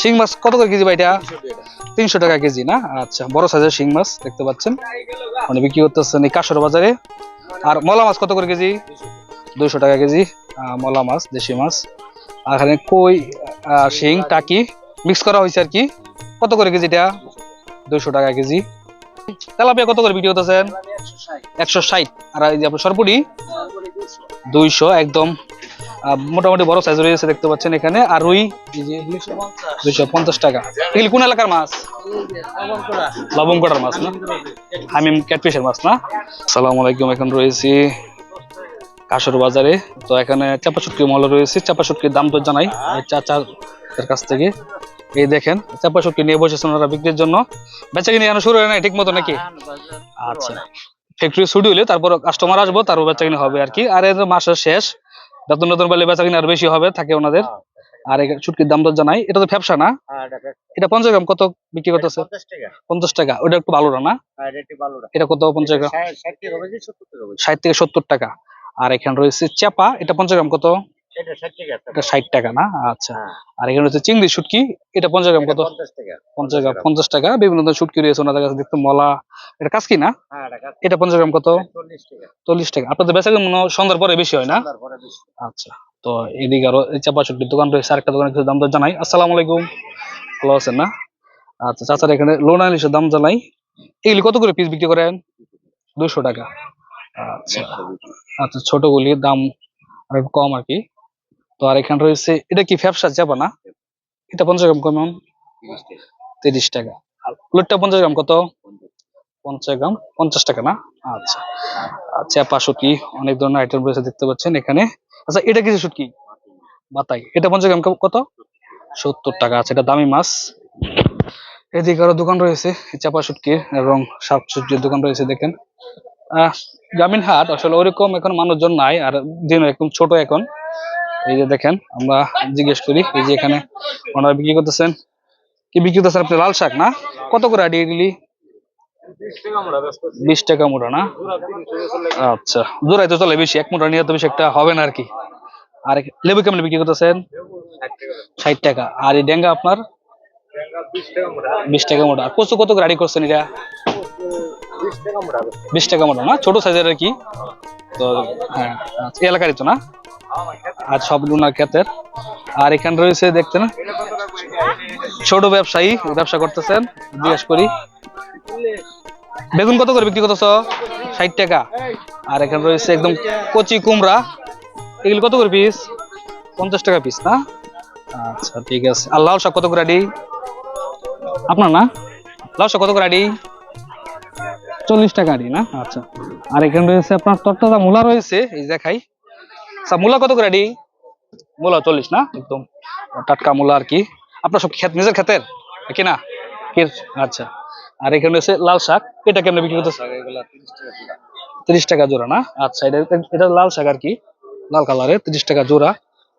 শিং মাছ কত করে কেজি ভাই এটা? তিনশো টাকা কেজি, না? আচ্ছা বড় সাইজের শিং মাছ দেখতে পাচ্ছেন। মানে বিক্রি করতেছেন এই কাঁসর বাজারে। আর মলা মাছ কত করে কেজি? দুইশো টাকা কেজি। মলা মাছ, দেশি মাছ। আর এখানে কই শিং, টাকি মিক্স করা হয়েছে আর কি। কত করে কেজি এটা? দুইশো টাকা কেজি। তেলাপিয়া কত করে বিক্রি করতেছেন? একশো ষাট। আর এই যে আপনার সরপুরি দুইশো, একদম। মোটামুটি বড় সাইজ রয়েছে দেখতে পাচ্ছেন এখানে। আর রুই দুইশো পঞ্চাশ টাকা। এগুলি কোন এলাকার মাছ? লবঙ্গটার মাছ না? হামিম ক্যাটফিশের মাছ না? সালাম আলাইকুম, এখন রয়েছি কাশর বাজারে। তো এখানে চাপা শুটকি মহল রয়েছে। চাপা শুটকির দাম তো জানাই চাচার কাছ থেকে। এই দেখেন চাপা শুটকি নিয়ে বসেছেন ওরা বিক্রির জন্য। বেচা কিনে এখনও শুরু হয় নাই ঠিক মতো নাকি? আচ্ছা। ফ্যাক্টরি ছুটি হলে তারপর কাস্টমার আসব, তারপর বেচা কিনে হবে আর কি। আর এর মাসের শেষ। নতুন নতুন বলে বেচা কিনা আর বেশি হবে থাকে ওনাদের। আর এই ছুটকির দাম তো জানাই। এটা তো ব্যবসা না? এটা পঞ্চাশ গ্রাম কত বিক্রি করতেছে? পঞ্চাশ টাকা। ওটা একটু ভালো না? এটা কত পঞ্চাশ গ্রাম? ষাট থেকে সত্তর টাকা। আর এখানে রয়েছে চাপা এটা পঞ্চাশ গ্রাম কত? এটা ষাট টাকা না? আচ্ছা। আর এখানে রয়েছে চিংড়ি শুটকি এটা পঞ্চাশ গ্রাম কত? গ্রাম পঞ্চাশ টাকা। বিভিন্ন ধরনের শুটকি রয়েছে ওনাদের কাছে দেখতে মলা। এটা কাজ কি না এটা পঞ্চাশ গ্রাম কত? চল্লিশ টাকা। আপনাদের বেচা কেমন সন্ধ্যার পরে বেশি হয় না? আচ্ছা। তো এদিকে আরও চাপা শুটকির দোকান রয়েছে আরেকটা দোকানে কিছু দাম দর জানাই। আসসালামু আলাইকুম। ভালো আছেন না? আচ্ছা চাচার এখানে লোনা ইলিশের দাম জানাই। এগুলি কত করে পিস বিক্রি করেন দুশো টাকা। আচ্ছা। আচ্ছা ছোটগুলির দাম আর কম আর কি। তো আর এখানে রয়েছে, এটা কি ব্যবসা যাবে না? এটা পঞ্চাশ গ্রাম কেমন তিরিশ টাকা। আর প্লেটটা পঞ্চাশ গ্রাম কত? পঞ্চাশ গ্রাম, পঞ্চাশ টাকা না? আচ্ছা। আচ্ছা পাঁচশোটি অনেক ধরনের আইটেম রয়েছে দেখতে পাচ্ছেন এখানে। আচ্ছা এটা কিছু শুটকি? বাতাই। এটা পঞ্চাশ গ্রাম কত? সত্তর টাকা। আছে এটা দামি মাছ। এদিকে আরও দোকান রয়েছে চাপা শুটকির এবং শাক সবজির দোকান রয়েছে, দেখেন। আহ, গ্রামীণ হাট, আসলে ওরকম এখন মানুষজন নাই, আর দিন একদম ছোট এখন। এই যে দেখেন আমরা জিজ্ঞেস করি এই যে এখানে ওনারা বিক্রি করতেছেন। কি বিক্রি করতেছেন আপনি? লাল শাক না? কত করে আইডি দিলি বিশ টাকা মোটা না? আচ্ছা জোড়াই তো চলে বেশি এক মোটা নিয়ে তো বেশি একটা হবে না আর কি। আর লেবু কেমন বিক্রি করতেছেন? ষাট টাকা। আর এই ডেঙ্গা আপনার? বিশ টাকা মোটা। আর কচু কত আইডি করছেন এটা? বিশ টাকা মোটা না? ছোট সাইজের আর কি? তো হ্যাঁ আচ্ছা, এলাকারই তো না? আর সব লুনা ক্ষেতের। আর এখানে রয়েছে, দেখতে না? ছোট ব্যবসায়ী ব্যবসা করতেছেন, জিজ্ঞেস করি। বেগুন কত করে বিক্রি করতেছ? ষাট টাকা। আর এখানে রয়েছে একদম কচি কুমড়া। এগুলো কত করে পিস পঞ্চাশ টাকা পিস না? আচ্ছা ঠিক আছে। আর লাল শাক কত করে আডি আপনার না? লাল শাক কত করে আডি চল্লিশ টাকা আডি না? আচ্ছা। আর এখানে রয়েছে আপনার তরতাজা মূলা রয়েছে, এই দেখাই। আচ্ছা মূলা কত করে মূলা চল্লিশ না? একদম টাটকা মূলা আর কি। আপনার সব খেত নিজের ক্ষেতের? কি না? কি আচ্ছা। আর এখানে রয়েছে লাল শাক। এটা কেমনে বিক্রি করতেছে তিরিশ টাকা জোড়া। না? আচ্ছা এটা এটা লাল শাক আর কি। লাল কালারের তিরিশ টাকা জোড়া।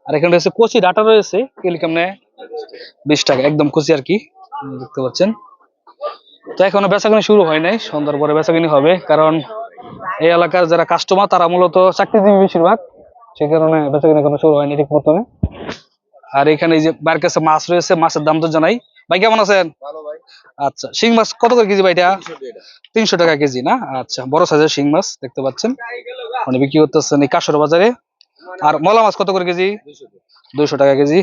আর এখানে রয়েছে কচি ডাটা রয়েছে। এগুলি কেমনে? বিশ টাকা একদম কচি আর কি। দেখতে পাচ্ছেন। তো এখনও বেচাকিনি শুরু হয় নাই। সন্ধ্যার পরে বেচাকিনি হবে। কারণ এই এলাকার যারা কাস্টমার তারা মূলত চাকরিজীবী বেশিরভাগ। সে কারণে বেচাকিনি এখনও শুরু হয়নি ঠিক মতনে। আর এখানে এই যে বাইরের কাছে মাছ রয়েছে মাছের দাম তো জানাই। ভাই কেমন আছেন? আচ্ছা শিং মাছ কত করে কেজি ভাই এটা? তিনশো টাকা। কেজি না? আচ্ছা বড় সাইজের শিং মাছ দেখতে পাচ্ছেন। মানে বিক্রি করতেছেন এই কাঁসর বাজারে। আর মলা মাছ কত করে কেজি? দুইশো টাকা। কেজি।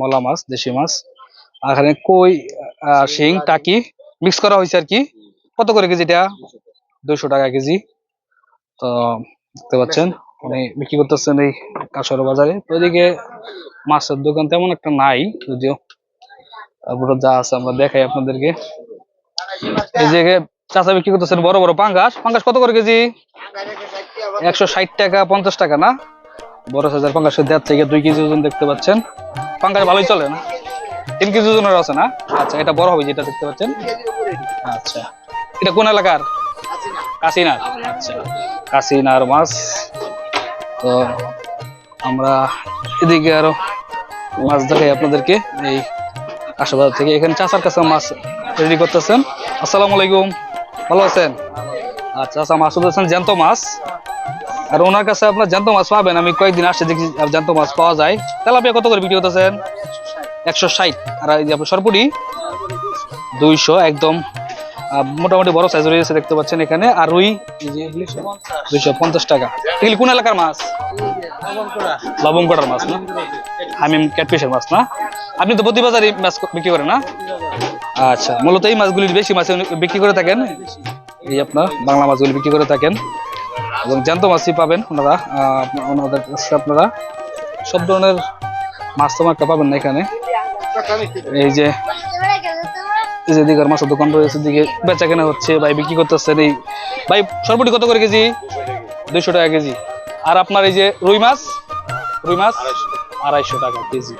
মলা মাছ দেশি মাছ। আর এখানে কই শিং টাকি মিক্স করা হয়েছে আর কি। কত করে কেজি এটা দুইশো টাকা কেজি। তো দেখতে পাচ্ছেন। মানে বিক্রি করতেছেন এই কাঁসর বাজারে। তো ওইদিকে মাছের দোকান তেমন একটা নাই, যদিও তারপরে যা আছে আমরা দেখাই আপনাদেরকে। এই যে চাচা বিক্রি করতেছেন বড় বড় পাঙ্গাস। পাঙ্গাস কত করে কেজি? একশো ষাট টাকা, পঞ্চাশ টাকা, না? বড় সাইজের পাঙ্গাসের দেড় থেকে দুই কেজি ওজন দেখতে পাচ্ছেন। পাঙ্গাস ভালোই চলে, না? তিন কেজি ওজনের আছে, না? আচ্ছা এটা বড় হবে যেটা দেখতে পাচ্ছেন। আচ্ছা। এটা কোন এলাকার? কাশিনার। আচ্ছা কাশিনার মাছ। তো আমরা এদিকে আরও মাছ দেখাই আপনাদেরকে। এই আশাবাদ থেকে এখানে চাচার কাছে মাছ রেডি করতেছেন। আসসালামু আলাইকুম। ভালো আছেন? আচ্ছা আচ্ছা মাছ ধরছেন জ্যান্ত মাছ। আর ওনার কাছে আপনার জ্যান্ত মাছ পাবেন। আমি কয়েকদিন আসছে দেখি জ্যান্ত মাছ পাওয়া যায়। তেলাপিয়া কত করে বিক্রি করতেছেন? একশো ষাট। আর সরপুরি দুইশো, একদম মোটামুটি বড় সাইজ রয়েছে, দেখতে পাচ্ছেন এখানে। আর রুই দুইশো পঞ্চাশ টাকা। এগুলি কোন এলাকার মাছ? লবঙ্গটার মাছ না? হামিম ক্যাটফিশের মাছ না? আপনি তো প্রতি বাজারে মাছ বিক্রি করেন না? আচ্ছা মূলত এই মাছগুলি বেশি মাছ বিক্রি করে থাকেন? এই আপনার বাংলা মাছগুলি বিক্রি করে থাকেন। এবং জ্যান্ত মাছই পাবেন ওনারা ওনাদের কাছে আপনারা। সব ধরনের মাছ তোমার পাবেন না এখানে। এই যে এই যে মাছের দোকান রয়েছে দিকে বেচা কেনা হচ্ছে, ভাই বিক্রি করতেছেন এই ভাই সরপুটি কত করে কেজি? দুইশো টাকা কেজি। আর আপনার এই যে রুই মাছ? রুই মাছ? আড়াইশো টাকা কেজি।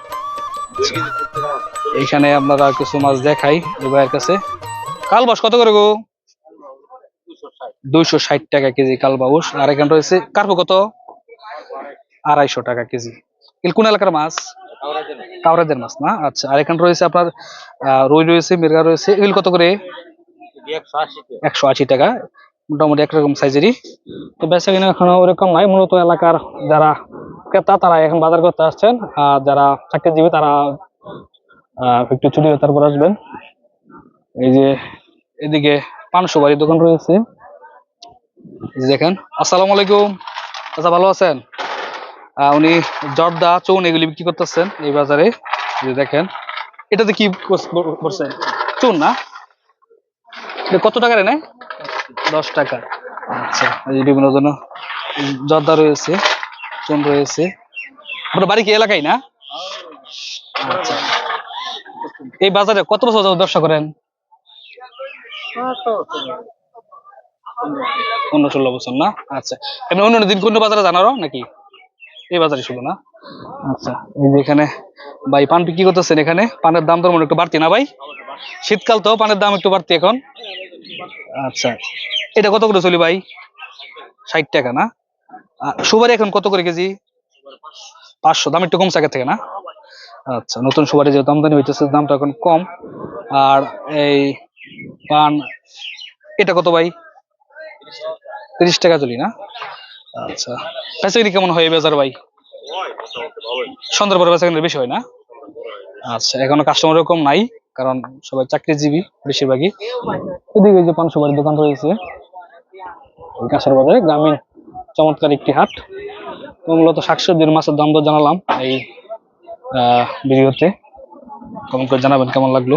এইখানে আপনারা কিছু মাছ দেখাই ভাইয়ের কাছে। কালবাস কত করে গো? দুইশো ষাট টাকা কেজি কালবাউস আর এখানে রয়েছে কার্পো কত? আড়াইশো টাকা কেজি। কোন এলাকার মাছ? কাউরাদের মাছ। না? আচ্ছা আর এখানে রয়েছে আপনার রুই রয়েছে মির্গা রয়েছে এগুলো কত করে? একশো আশি টাকা। মোটামুটি একরকম সাইজেরই। তো বেচা কিনা এখনও ওরকম নাই মূলত এলাকার যারা ক্রেতা তারা এখন বাজার করতে আসছেন আর যারা চাকরিজীবী তারা একটু ছুটি হয়ে তারপর আসবেন। এই যে এদিকে পানশো বাড়ির দোকান রয়েছে। দেখেন আসসালামু আলাইকুম। আচ্ছা ভালো আছেন? উনি জর্দা, চৌন এগুলি বিক্রি করতেছেন এই বাজারে। দেখেন, এটাতে কি করছেন চুন না? কত টাকার এনে দশ টাকা। আচ্ছা বিভিন্ন ধরনের জর্দা রয়েছে, চুন রয়েছে। আপনার বাড়ি কি এলাকায় না? আচ্ছা। এই বাজারে কত বছর ব্যবসা করেন? পনেরো ষোলো বছর না? আচ্ছা। এমনি অন্য দিন কোন বাজারে জানারও নাকি? এই বাজারে শুধু না? আচ্ছা এই যে এখানে ভাই পান বিক্রি করতেছেন এখানে, পানের দাম তো মনে একটু বাড়তি না ভাই? শীতকাল তো পানের দাম একটু বাড়তি এখন। আচ্ছা এটা কত করে চলি ভাই? ষাট টাকা না? সুপারি এখন কত করে কেজি? পাঁচশো, দাম একটু কম আগের থেকে না? আচ্ছা নতুন সুপারি যে আমদানি হইতেছে, দামটা এখন কম। আর এই পান, এটা কত ভাই? তিরিশ টাকা চলি না? আচ্ছা। বেচাকিনি কেমন হয় বাজার ভাই? সন্ধ্যার পরে বেশি হয় না? আচ্ছা এখনও কাস্টমার এরকম নাই, কারণ সবাই চাকরিজীবী বেশিরভাগই। এদিকে যে বাড়ির দোকান রয়েছে কাঁসার বাজারে, গ্রামীণ চমৎকার একটি হাট। মূলত শাকসবজির মাছের দাম দর জানালাম এই ভিডিওতে। কমেন্ট করে জানাবেন কেমন লাগল?